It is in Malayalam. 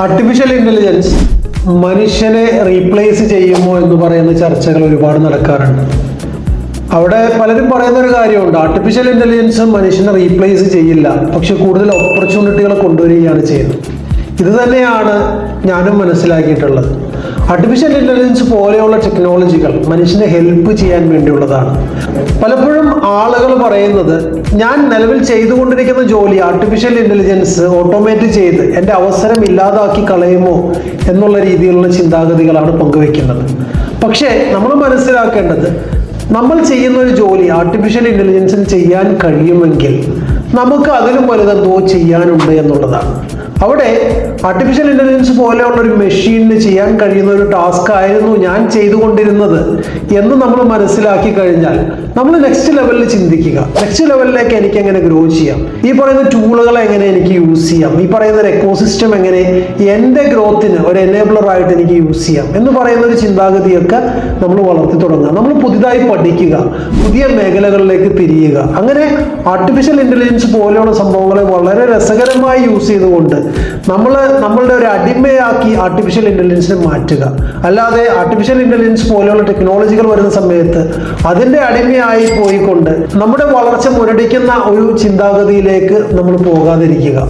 ആർട്ടിഫിഷ്യൽ ഇന്റലിജൻസ് മനുഷ്യനെ റീപ്ലേസ് ചെയ്യുമോ എന്ന് പറയുന്ന ചർച്ചകൾ ഒരുപാട് നടക്കാറുണ്ട്. അവിടെ പലരും പറയുന്ന ഒരു കാര്യമുണ്ട്. ആർട്ടിഫിഷ്യൽ ഇന്റലിജൻസ് മനുഷ്യനെ റീപ്ലേസ് ചെയ്യില്ല. പക്ഷെ കൂടുതൽ ഓപ്പർച്യൂണിറ്റികൾ കൊണ്ടുവരികയാണ് ചെയ്യുന്നത്. ഇത് തന്നെയാണ് ഞാനും മനസ്സിലാക്കിയിട്ടുള്ളത്. ആർട്ടിഫിഷ്യൽ ഇന്റലിജൻസ് പോലെയുള്ള ടെക്നോളജികൾ മനുഷ്യനെ ഹെൽപ്പ് ചെയ്യാൻ വേണ്ടിയുള്ളതാണ്. പലപ്പോഴും ആളുകൾ പറയുന്നത് ഞാൻ നിലവിൽ ചെയ്തുകൊണ്ടിരിക്കുന്ന ജോലി ആർട്ടിഫിഷ്യൽ ഇന്റലിജൻസ് ഓട്ടോമേറ്റ് ചെയ്ത് എന്റെ അവസരം ഇല്ലാതാക്കി കളയുമോ? എന്നുള്ള രീതിയിലുള്ള ചിന്താഗതികളാണ് പങ്കുവെക്കുന്നത് പക്ഷേ നമ്മൾ മനസ്സിലാക്കേണ്ടത് നമ്മൾ ചെയ്യുന്ന ഒരു ജോലി ആർട്ടിഫിഷ്യൽ ഇന്റലിജൻസിന് ചെയ്യാൻ കഴിയുമെങ്കിൽ നമുക്ക് അതിലും വലുതെന്തോ ചെയ്യാനുണ്ട് എന്നുള്ളതാണ്. അവിടെ ആർട്ടിഫിഷ്യൽ ഇന്റലിജൻസ് പോലെയുള്ള ഒരു മെഷീനിന് ചെയ്യാൻ കഴിയുന്ന ഒരു ടാസ്ക് ആയിരുന്നു ഞാൻ ചെയ്തുകൊണ്ടിരുന്നത് എന്ന് നമ്മൾ മനസ്സിലാക്കി കഴിഞ്ഞാൽ നമ്മൾ നെക്സ്റ്റ് ലെവലിൽ ചിന്തിക്കുക. നെക്സ്റ്റ് ലെവലിലേക്ക് എനിക്ക് എങ്ങനെ ഗ്രോ ചെയ്യാം? ഈ പറയുന്ന ടൂളുകൾ എങ്ങനെ എനിക്ക് യൂസ് ചെയ്യാം? ഈ പറയുന്ന ഒരു എക്കോസിസ്റ്റം എങ്ങനെ എന്റെ ഗ്രോത്തിന് ഒരു എനേബിളർ ആയിട്ട് എനിക്ക് യൂസ് ചെയ്യാം? എന്ന് പറയുന്ന ഒരു ചിന്താഗതിയൊക്കെ നമ്മൾ വളർത്തി തുടങ്ങുക. നമ്മൾ പുതിയതായി പഠിക്കുക. പുതിയ മേഖലകളിലേക്ക് തിരിയുക. അങ്ങനെ ആർട്ടിഫിഷ്യൽ ഇന്റലിജൻസ് പോലെയുള്ള സംഭവങ്ങളെ വളരെ രസകരമായി യൂസ് ചെയ്തുകൊണ്ട് നമ്മൾ നമ്മളുടെ ഒരു അടിമയാക്കി ആർട്ടിഫിഷ്യൽ ഇന്റലിജൻസിനെ മാറ്റുക. അല്ലാതെ ആർട്ടിഫിഷ്യൽ ഇന്റലിജൻസ് പോലെയുള്ള ടെക്നോളജികൾ വരുന്ന സമയത്ത് അതിന്റെ അടിമയായി പോയിക്കൊണ്ട് നമ്മുടെ വളർച്ച മുരടിക്കുന്ന ഒരു ചിന്താഗതിയിലേക്ക് നമ്മൾ പോകാതിരിക്കുക.